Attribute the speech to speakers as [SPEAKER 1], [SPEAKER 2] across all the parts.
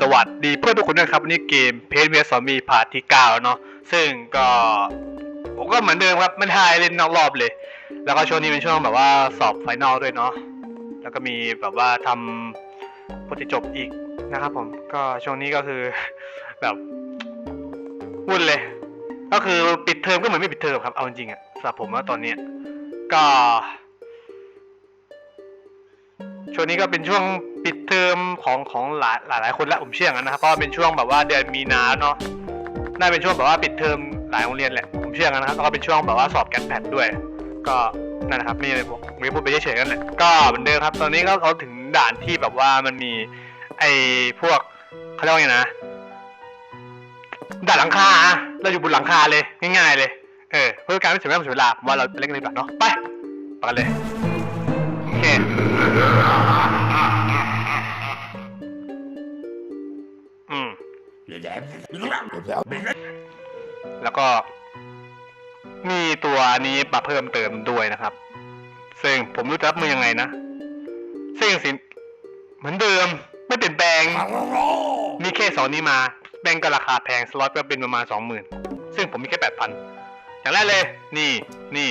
[SPEAKER 1] สวัสดีเพื่อนทุกคนนะครับวันนี้เกมเพจเวียสอมีพาร์ทที่9แล้วเนาะซึ่งก็ผมก็เหมือนเดิมครับไม่ทายเล่นนอกรอบเลย แล้วก็ช่วงนี้เป็นช่วงแบบว่าสอบไฟนอลด้วยเนาะแล้วก็มีแบบว่าทำปฏิจบอีกนะครับผมก็ช่วงนี้ก็คือแบบวุ่นเลย ก็คือปิดเทอมก็เหมือนไม่ปิดเทอมครับเอาจริงๆอะสำหรับผมว่าตอนเนี้ยก็ ช่วงนี้ก็เป็นช่วง ปิดเทอมของของหลายหลายหลายคนแล้วผมเชื่ออย่างนั้นนะครับเพราะว่าเป็นช่วงแบบว่าเดือนมีนาเนาะน่าเป็นช่วงแบบว่าปิดเทอมหลายโรงเรียนแหละผมเชื่ออย่างนั้นนะครับแล้วก็เป็นช่วงแบบว่าสอบแกนแพดด้วย ก็นั่นนะครับนี่เลยผมผมพูดไปเฉยๆกันแหละก็เหมือนเดิมครับ ตอนนี้ก็เขาถึงด่านที่แบบว่ามันมีไอ้พวกเขาเรียกว่าไงนะ ด่านหลังคาอะเราอยู่บนหลังคาเลยง่ายๆเลย เออเพื่อการไม่เสียเวลาเวลาผมว่าเราไปเล่นกันเลยดีกว่าเนาะไปไปกันเลยโอเค แล้วก็มีตัวนี้มาเพิ่มเติมด้วยนะครับ ซึ่งผมรู้จับมือยังไงนะซึ่งสินเหมือนเดิมไม่เปลี่ยนแปลง มีแค่สองนี้มาแบงก็ราคาแพงสล็อตก็เป็นประมาณสองหมื่นซึ่งผมมีแค่แปดพันอย่างแรกเลย นี่นี่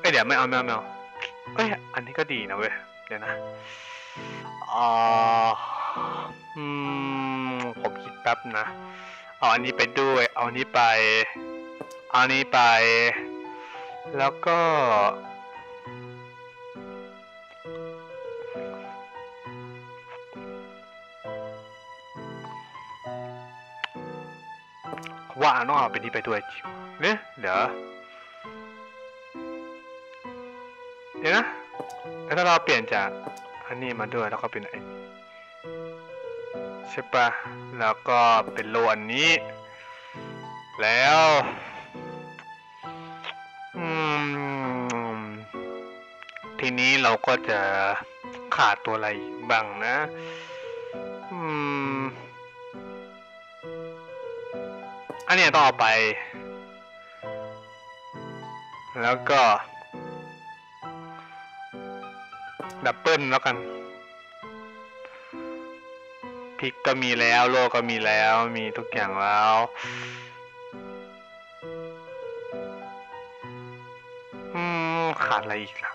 [SPEAKER 1] เอ้ยเดี๋ยวไม่เอาไม่เอาไม่เอาเอ้ยอันนี้ก็ดีนะเว้ย เดี๋ยวนะอ๋ออืม แป๊บนะ เอาอันนี้ไปด้วย เอาอันนี้ไป เอาอันนี้ไป แล้วก็ ว่าต้องเอาเป็นนี้ไปด้วยจริงเนี่ยเดี๋ยวเดี๋ยวนะแล้วถ้าเราเปลี่ยนจากอันนี้มาด้วยแล้วก็เป็นไอ ใช่ปะแล้วก็เป็นโลอันนี้ แล้วทีนี้เราก็จะขาดตัวอะไรบ้างนะอันนี้ต้องเอาไป แล้วก็ดับเบิลแล้วกัน พิกก็มีแล้ว โลก็มีแล้วมีทุกอย่างแล้ว อืม ขาดอะไรอีกล่ะ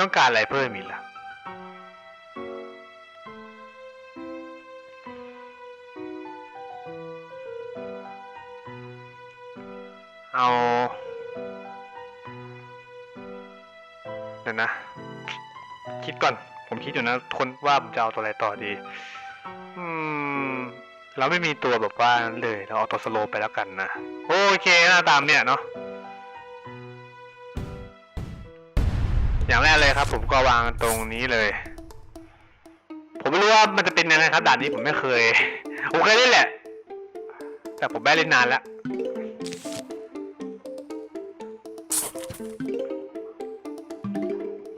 [SPEAKER 1] ต้องการอะไรเพิ่มอีกล่ะเอาเดี๋ยวนะ คิดก่อน คิดอยู่นะคนว่าผมจะเอาตัวอะไรต่อดี อืม เราไม่มีตัวแบบว่านั้นเลย เราเอาตัวสโลไปแล้วกันนะ โอเคนะตามเนี่ยเนาะ อย่างแรกเลยครับ ผมก็วางตรงนี้เลย ผมไม่รู้ว่ามันจะเป็นยังไงครับด่านนี้ผมไม่เคย ผมเคยเล่นแหละ แต่ผมไม่เล่นนานแล้ว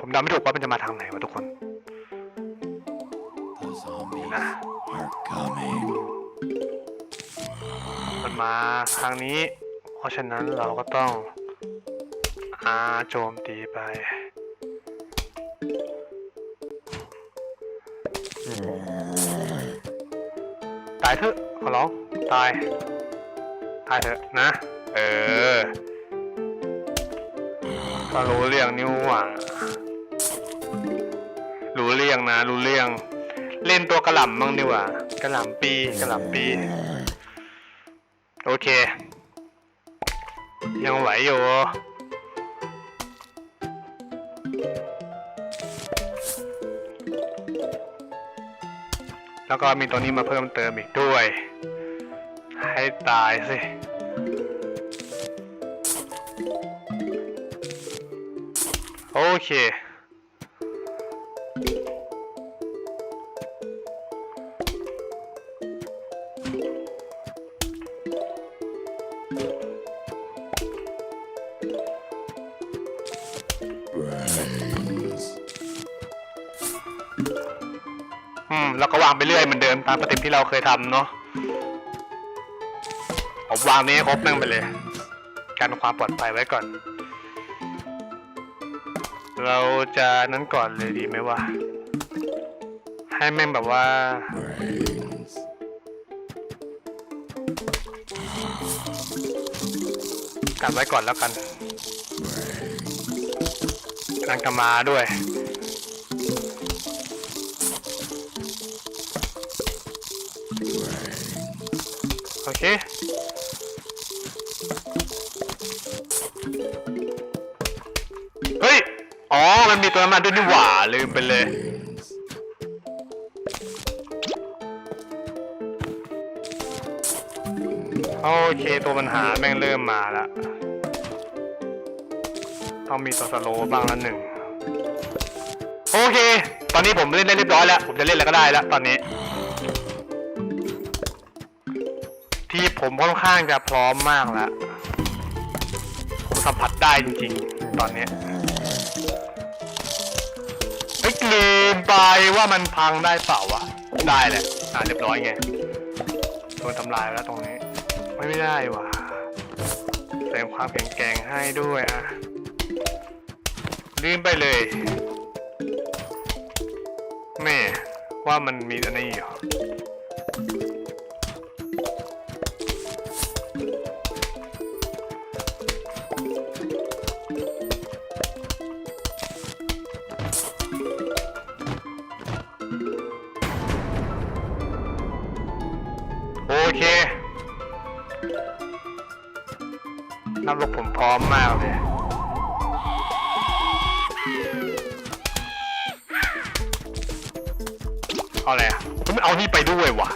[SPEAKER 1] ผมเดาไม่ถูกว่ามันจะมาทางไหนวะทุกคน มันมาทางนี้ เพราะฉะนั้นเราก็ต้องอาโจมตีไป ตายเถอะขอร้อง ตาย ตายเถอะนะ เออก็รู้เรื่องนิ้วหว่ารู้เรื่องนะ รู้เรื่อง เล่นตัวกระหล่ำบ้างดีกว่ากระหล่ำปีกระหล่ำปี โอเค ยังไหวอยู่แล้วก็มีตัวนี้มาเพิ่มเติมอีกด้วย ให้ตายสิ โอเคามสเต็ปที่เราเคยทำเนาะผมวางนี้ครบนั่งไปเลยกันความปลอดภัยไว้ก่อน เราจะนั้นก่อนเลยดีไหมว่าให้แม่งแบบว่า กันไว้ก่อนแล้วกันกำลังจะมาด้วย โอเคเฮ้ยอ๋อมันมีตัวมันด้วยนี่หว่าลืมไปเลยโอเคตัวปัญหาแม่งเริ่มมาล้วต้องมีตัวสโลบ้างละหนึ่งโอเค ตอนนี้ผมเล่นได้เรียบร้อยแล้ว ผมจะเล่นอะไรก็ได้แล้วตอนนี้ ค่อนข้างจะพร้อมมากแล้ว ผมสัมผัสได้จริงๆ ตอนนี้เฮ้ยลืมไปว่ามันพังได้เปล่าวะ ได้แหละ อ่าเรียบร้อยไงโดนทำลายแล้วตรงนี้ ไม่ไม่ได้วะเติมความแข็งแกร่งให้ด้วยอะลืมไปเลยแม่ว่ามันมีอันนี้อยู่ พร้อมมากเลยเอาอะไรอะผมเอานี่ไปด้วยวะ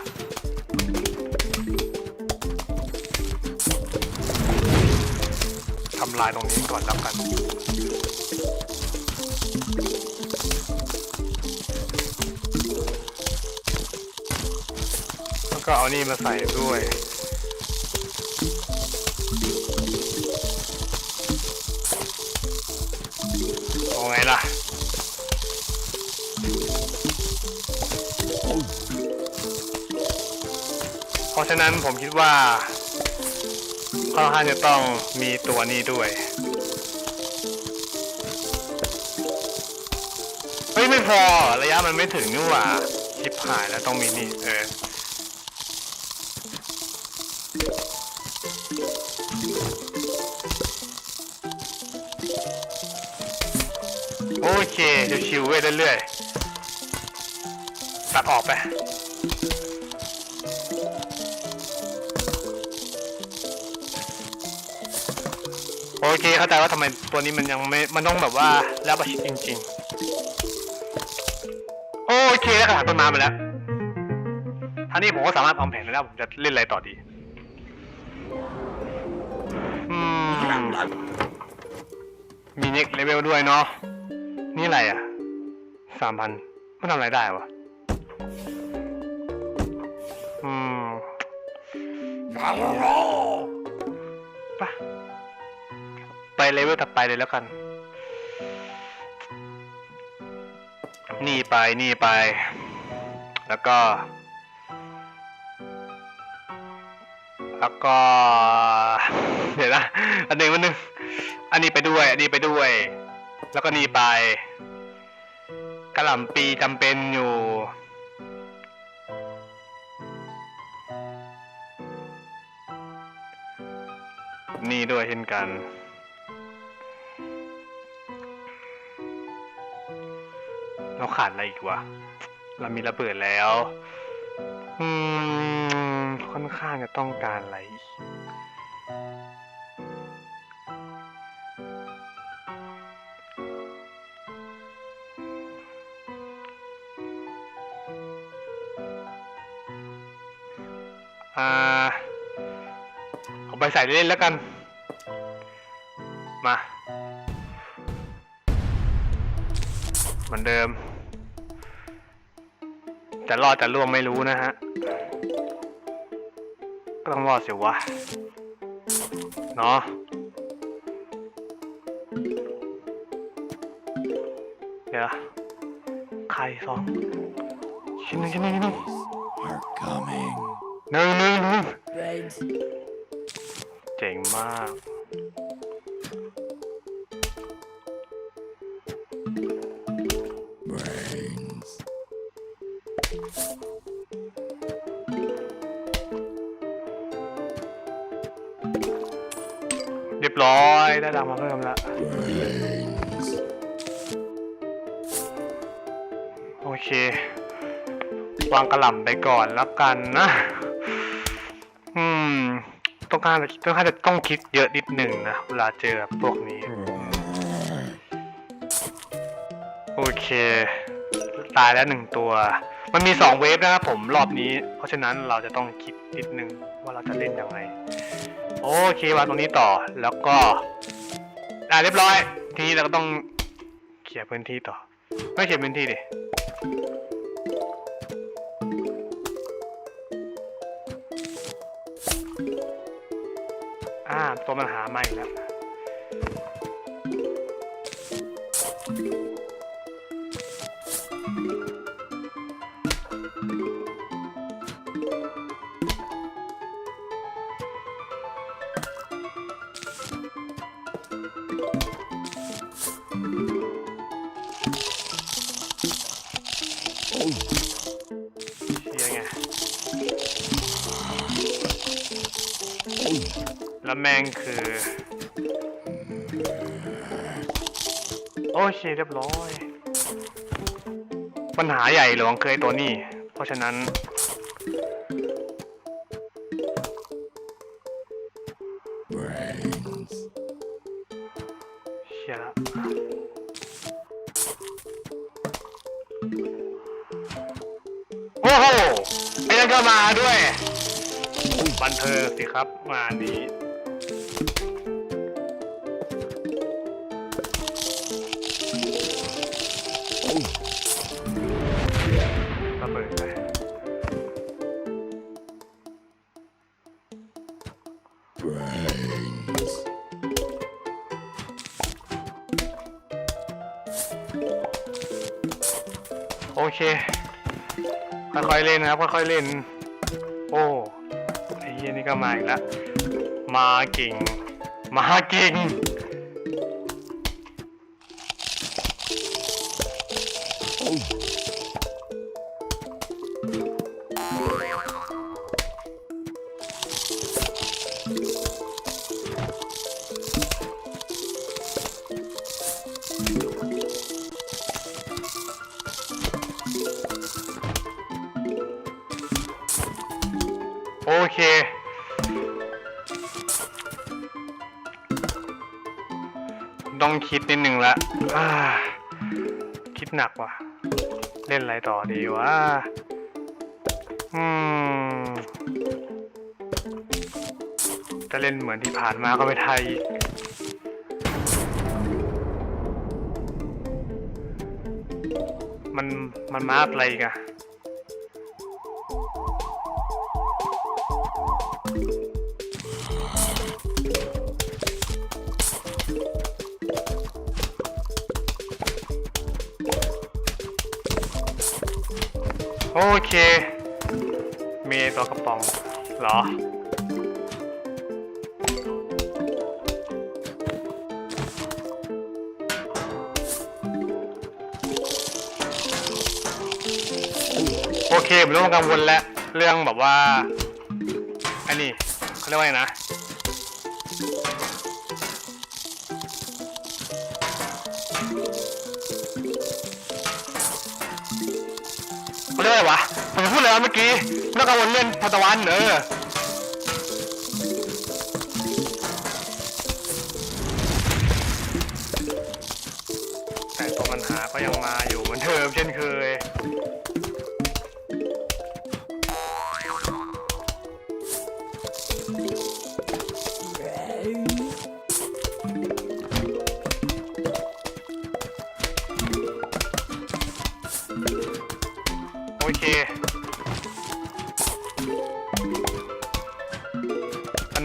[SPEAKER 1] ทำลายตรงนี้ก่อนแล้วกันแล้วก็เอานี่มาใส่ด้วย ราะฉะนั้นผมคิดว่าค่อนข้างจะต้องมีตัวนี้ด้วย เฮ้ย ไม่พอระยะมันไม่ถึงนี่หว่าชิบหายแล้วต้องมีนี่เออโอเคชิวๆไว้เรื่อยๆตัดออกไป โอเคเข้าใจว่าทำไมตัวนี้มันยังไม่ มันต้องแบบว่าแล้วประชิดจริง ๆ โอเคแล้วกระถางต้นไม้มาแล้วท่านี้ผมก็สามารถวางแผนได้แล้วผมจะเล่นอะไรต่อดี อืม มีเน็กเลเวลด้วยเนาะ นี่อะไรอะ สามพันมันทำอะไรได้วะ อืมไปไป เลเวลถัดไปเลยแล้วกัน นี่ไปนี่ไป แล้วก็ แล้วก็ เดี๋ยวนะ อันหนึ่งอันหนึ่งอันนี้ไปด้วย อันนี้ไปด้วย แล้วก็นี่ไปกระหล่ำปีจำเป็นอยู่นี่ด้วยเช่นกัน เราขาดอะไรอีกวะ เรามีระเบิดแล้ว อืม ค่อนข้างจะต้องการอะไร อ่า เอาไปใส่เล่นแล้วกัน มา เหมือนเดิม จะรอดจะล่วงไม่รู้นะฮะ ก็ต้องรอดสิวะ เนาะเดี๋ยวไข่สองชิ้นหนึ่งชิ้นหนึ่งชิ้นหนึ่ง
[SPEAKER 2] Are coming.
[SPEAKER 1] หนึ่งหนึ่งหนึ่ง
[SPEAKER 3] Brains.
[SPEAKER 1] เจ๋งมาก วางกระหล่ำไปก่อนแล้วกันนะ อืม ต้องการต้องการจะต้องคิดเยอะนิดหนึ่งนะ เวลาเจอพวกนี้ โอเค ตายแล้วหนึ่งตัว มันมีสองเวฟนะครับผมรอบนี้ เพราะฉะนั้นเราจะต้องคิดนิดหนึ่งว่าเราจะเล่นยังไง โอเควางตรงนี้ต่อแล้วก็ได้เรียบร้อย ทีนี้เราก็ต้องเคลียพื้นที่ต่อ ไม่เคลียพื้นที่ดิ ตัวมันหาไม่แล้ว แล้วแม่งคือ โอเคเรียบร้อย ปัญหาใหญ่หลวงเคยตัวนี้ เพราะฉะนั้น เชียละโอ้โหไอ้นั่นก็มาด้วย บันเทิงสิครับงานนี้ เค ค่อยๆเล่นนะครับ ค่อยๆเล่น โอ้ไอ้เหี้ยนี่ก็มาอีกแล้วมาเก่ง มาเก่ง ต้องคิดนิดนึงละอ่าคิดหนักว่ะ เล่นอะไรต่อดีวะ อืมจะเล่นเหมือนที่ผ่านมาก็ไม่ไทยอีกมันมันมาอะไรกัน โอเค มีตัวกระป๋องเหรอ โอเคผมเริ่มกังวลแล้ว เรื่องแบบว่า อันนี้เขาเรียกว่าไงนะ อะไรวะผมพูดแล้วเมื่อกี้เรื่องกังวลเรื่องพัตวันเออ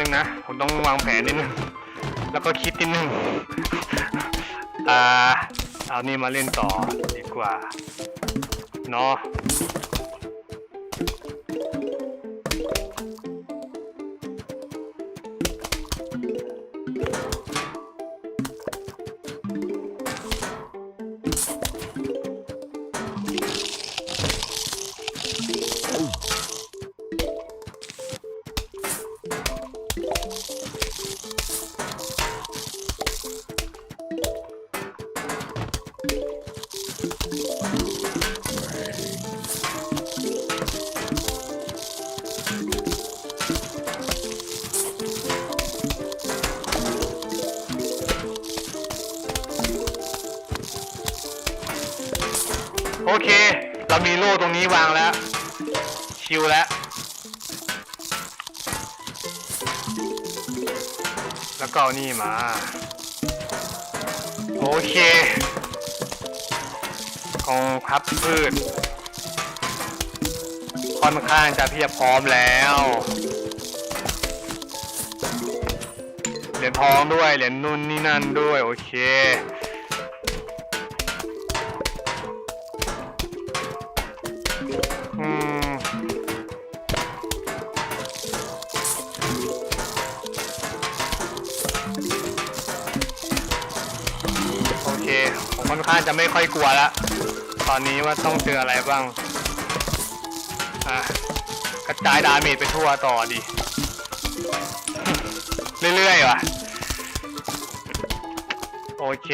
[SPEAKER 1] งนะ ผมต้องวางแผนนิดนึง แล้วก็คิดนิดนึง อ่า เอานี่มาเล่นต่อดีกว่า เนาะ โอเรามีโล่ตรงนี้วางแล้ว ชิวแล้ว แล้วก็เอานี่มา โอเคกองพับพืชค่อนข้างจะเพียบพร้อมแล้วเหรียญทองด้วยเหรียญนุ่นนี่นั่นด้วย โอเค จะไม่ค่อยกลัวแล้วตอนนี้ว่าต้องเจออะไรบ้างอะกระจายดาเมจไปทั่วต่อดิเรื่อยๆว่ะโอเค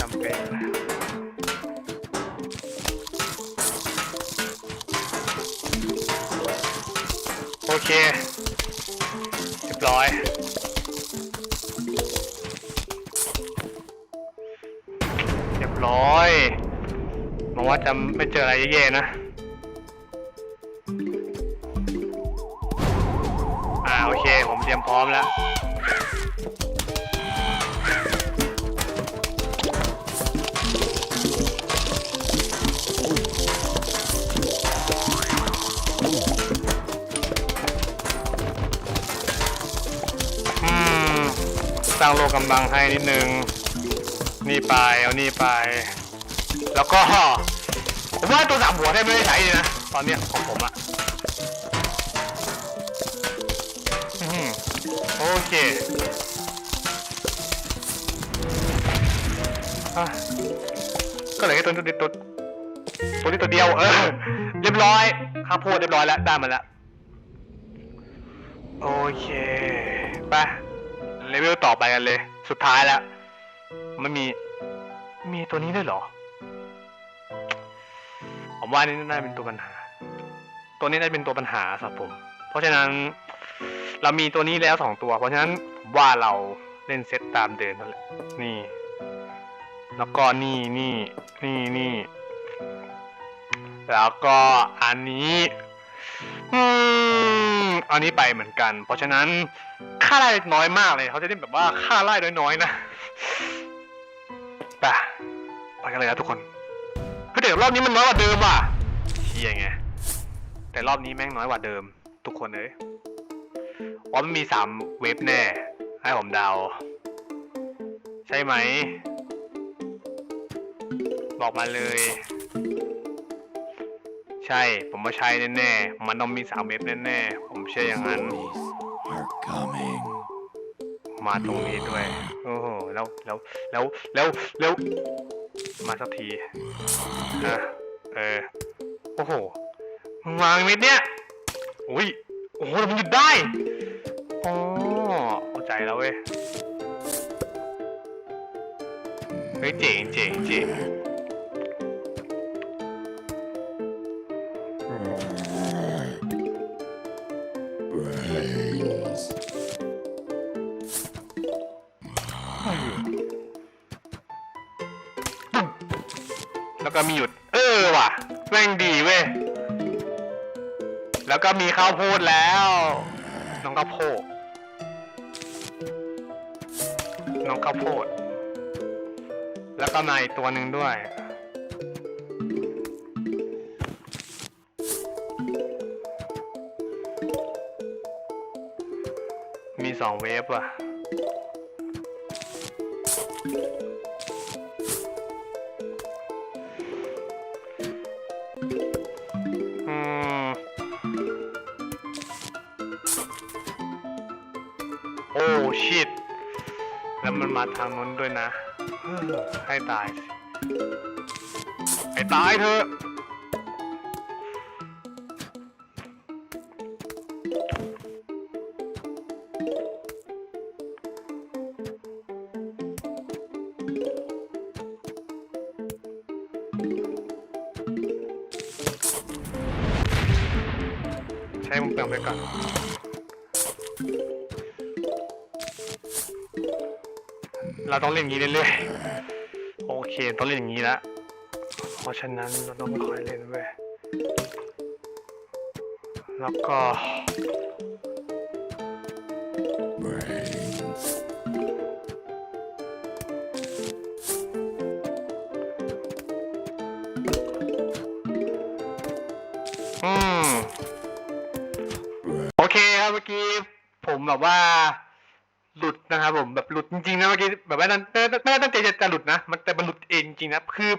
[SPEAKER 1] จำเป็นโอเค จะไม่เจออะไรแย่ๆนะ อ่าโอเค ผมเตรียมพร้อมแล้วอืมสร้างโลกำบังให้นิดนึง นี่ไป เอานี่ไป แล้วก็ ผมว่าตัวสามหัวแทบไม่ได้ใช้เลยนะ ตอนเนี้ยของผมอะอื้อหือโอเคอะก็เหลือแค่ตัวนี้ตัวตัวนี้ตัวเดียวเออเรียบร้อยข้าวโพดเรียบร้อยแล้วได้มาแล้ว โอเคไปเลเวลต่อไปกันเลย สุดท้ายแล้ว มันมี มีตัวนี้ด้วยเหรอ ผมว่านี่น่าเป็นตัวปัญหา ตัวนี้น่าเป็นตัวปัญหาสำหรับผม เพราะฉะนั้น เรามีตัวนี้แล้วสองตัว เพราะฉะนั้นผมว่าเราเล่นเซตตามเดิมนั่นแหละนี่ แล้วก็นี่นี่นี่นี่ แล้วก็อันนี้อันนี้ไปเหมือนกัน เพราะฉะนั้นค่าไล่น้อยมากเลย เขาจะเล่นแบบว่าค่าไล่น้อยๆนะไปไปกันเลยนะทุกคน เฮ้ยแต่รอบนี้มันน้อยกว่าเดิมว่ะเชียไง แต่รอบนี้แม่งน้อยกว่าเดิม ทุกคนเลยว่ามันมีสามเว็บแน่ ให้ผมเดา ใช่ไหม บอกมาเลย ใช่ ผมว่าใช่แน่ๆ มันต้องมีสามเว็บแน่ๆ ผมเชื่ออย่างนั้น
[SPEAKER 2] Are coming.
[SPEAKER 1] มาตรงนี้ด้วย โอ้โห แล้ว แล้ว แล้ว แล้ว แล้ว มาสักทีฮะเออ โอ้โหมึงวางเม็ดเนี้ยอุ้ย โอ้โหมันหยุดได้อ๋อเข้าใจแล้วเว้ย เฮ้ยเจ๋งเจ๋งเจ๋ง ก็มีหยุด เออว่ะแม่งดีเว้ย แล้วก็มีข้าวโพดแล้ว น้องข้าวโพด น้องข้าวโพด แล้วก็มาอีกตัวหนึ่งด้วย มีสองเวฟว่ะ แล้วมันมาทางนู้นด้วยนะเฮ้อให้ตายสิให้ตายเถอะ เราต้องเล่นอย่างนี้เรื่อยๆโอเคต้องเล่นอย่างนี้ละเพราะฉะนั้นเราต้องค่อยเล่นเว้ยแล้วก็อืมโอเคครับเมื่อกี้ผมแบบว่า หลุดนะครับผมแบบหลุดจริงๆนะเมื่อกี้แบบว่านั่นไม่ได้ตั้งใจจะหลุดนะ มันแต่มันหลุดเองจริงนะคือ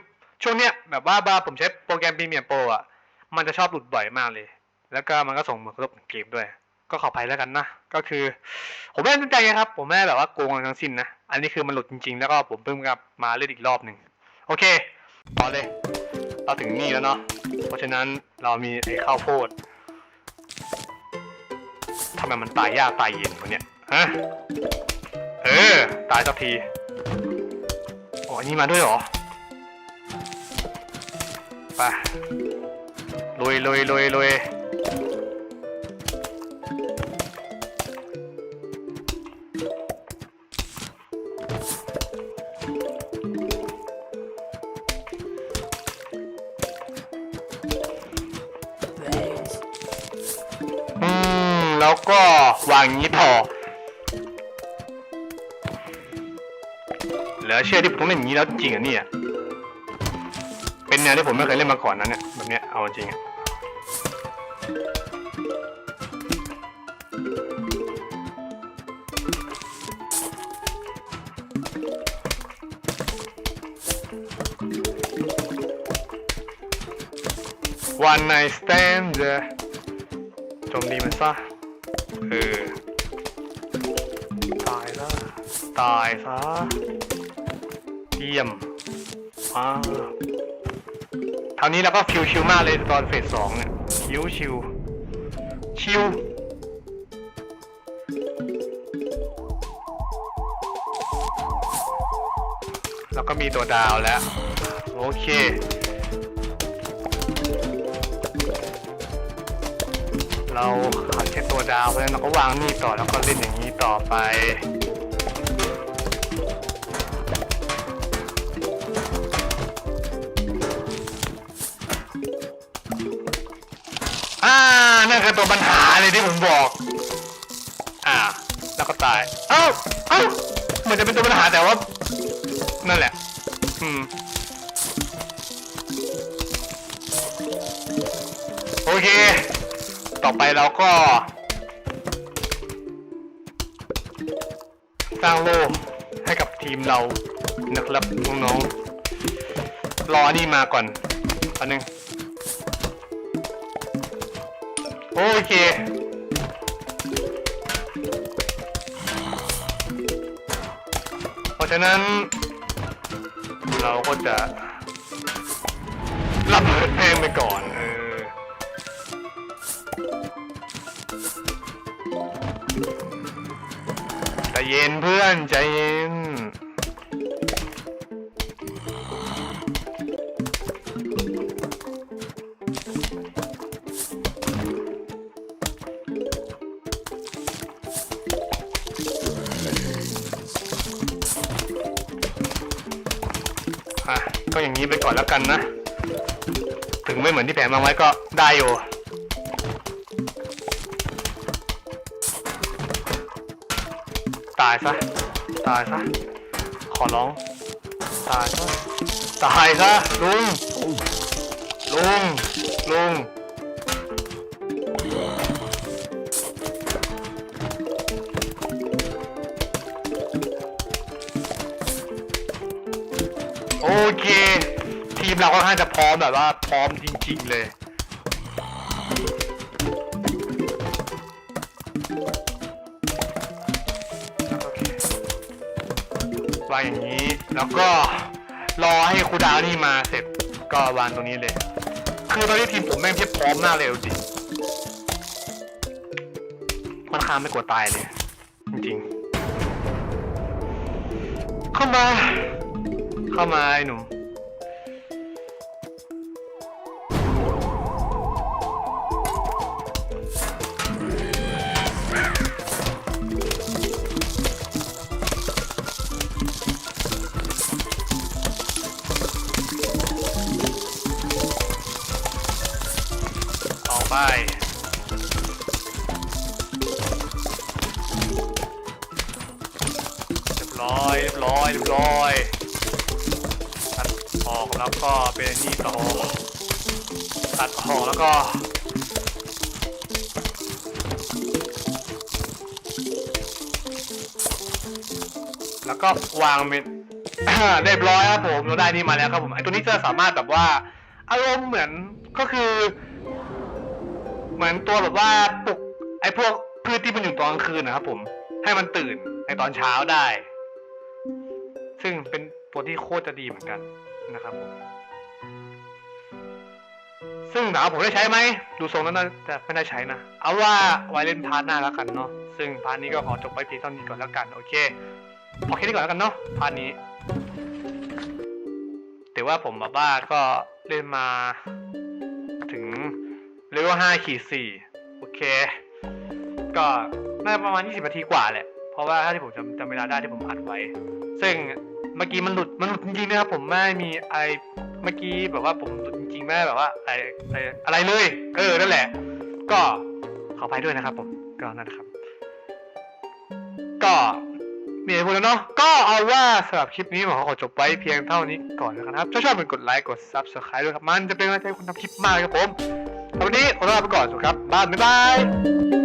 [SPEAKER 1] ช่วงเนี้ยแบบว่าบาผมใช้โปรแกรมพรีเมียร์โปรอะมันจะชอบหลุดบ่อยมากเลย แล้วก็มันก็ส่งผลกระทบเกมด้วย ก็ขออภัยแล้วกันนะก็คือ ผมไม่ได้ตั้งใจนะครับ ผมไม่ได้แบบว่าโกงอะไรทั้งสิ้นนะอันนี้คือมันหลุดจริงๆ แล้วก็ผมเพิ่งกลับมาเล่นอีกรอบหนึ่งโอเคต่อเลยเราถึงนี่แล้วเนาะเพราะฉะนั้นเรามีไอ้ข้าวโพดทำไมมันตายยากตายเย็นวะเนี่ย ฮะ เออ ตายสักทีโอ้อันนี้มาด้วยเหรอ ไปลุยลุยลุยลุยอืมแล้วก็วางอย่างนี้ เชื่อที่ผมเล่นอย่างนี้แล้วจริงอะเนี่ยเป็นแนวที่ผมไม่เคยเล่นมาก่อนนะเนี่ยแบบเนี้ยเอาจริงอะวันไนสแตนเดอโจมดีมันซะเออตายซะตายซะ เยี่ยมอ่าคราวนี้เราก็ชิวชิวๆมากเลยตอนเฟสสองเนี่ยชิวชิวชิวแล้วก็มีตัวดาวแล้ว โอเคเราขัดแค่ตัวดาวเพราะฉะนั้นเราก็วางนี่ต่อแล้วก็เล่นอย่างนี้ต่อไป คือตัวปัญหาเลยที่ผมบอก อ่า แล้วก็ตาย เอ้า เอ้าเหมือนจะเป็นตัวปัญหาแต่ว่า นั่นแหละ อืม โอเค ต่อไปเราก็ สร้างโล่ให้กับทีมเรานะครับน้องๆรออันนี่มาก่อนอันนึง โอเค เพราะฉะนั้น เราก็จะรับเปิดเพลงไปก่อนเออใจเย็นเพื่อนใจเย็น ก่อนแล้วกันนะ ถึงไม่เหมือนที่แผนวางไว้ก็ได้อยู่ตายซะ ตายซะ ขอร้อง ตายซะ ตายซะ ลุง ลุง ลุง มเราค่อนข้างจะพร้อมแบบว่าพร้อมจริงๆเลย วางอย่างนี้ แล้วก็รอให้ครูดาวนี่มาเสร็จก็วางตรงนี้เลย คือตอนนี้ทีมผมแม่งเพียบพร้อมมากเลยจริงค่อนข้างไม่กลัวตายเลย จริงๆ เข้ามา เข้ามาไอ้หนุ่ม ร้อยเรียบร้อยเรียบร้อยตัดออกแล้วก็เป็นนนี่ต่อตัดออกแล้วก็แล้วก็วางเป็นเรียบร้อยครับผมเราได้นี่มาแล้วครับผมไอตัวนี้จะสามารถแบบว่า อารมณ์เหมือนก็คือ เหมือนตัวแบบว่าปลุกไอพวกพืชที่มันอยู่ตอนกลางคืนนะครับผม ให้มันตื่นในตอนเช้าได้ ซึ่งเป็นตัวที่โคตรจะดีเหมือนกันนะครับผมซึ่งถามว่าผมได้ใช้ไหม ดูทรงแล้วน่าจะไม่ได้ใช้นะ เอาว่าไว้เล่นพาร์ทหน้าแล้วกันเนาะ ซึ่งพาร์ทนี้ก็ขอจบไปเพียงเท่านี้ก่อนแล้วกัน โอเค พอแค่นี้ก่อนแล้วกันเนาะ พาร์ทนี้ แต่ว่าผมแบบว่าก็เล่นมา ถึงเลเวลห้าขีดสี่โอเค ก็น่าประมาณ 20 นาทีกว่าแหละ เพราะว่าถ้าที่ผมจำจำเวลาได้ที่ผมอัดไว้ ซึ่งเมื่อกี้มันหลุดมันหลุดจริงๆนะครับผมไม่มีอะไรเมื่อกี้แบบว่าผมหลุดจริงๆไม่แบบว่าอะไรอะไรอะไรเลย เออนั่นแหละ ก็ขอไปด้วยนะครับ ผมก็นั่นแหละครับ ก็มีอะไรพูดแล้วเนาะก็เอาว่าสำหรับคลิปนี้ผมขอจบไว้เพียงเท่านี้ก่อนนะครับถ้าชอบเป็นกดไลค์กด subscribe ด้วยครับมันจะเป็นกำลังใจคุณทำคลิปมากครับผมวันนี้ขอลาไปก่อนสวัสดีครับบ้านบ๊ายบาย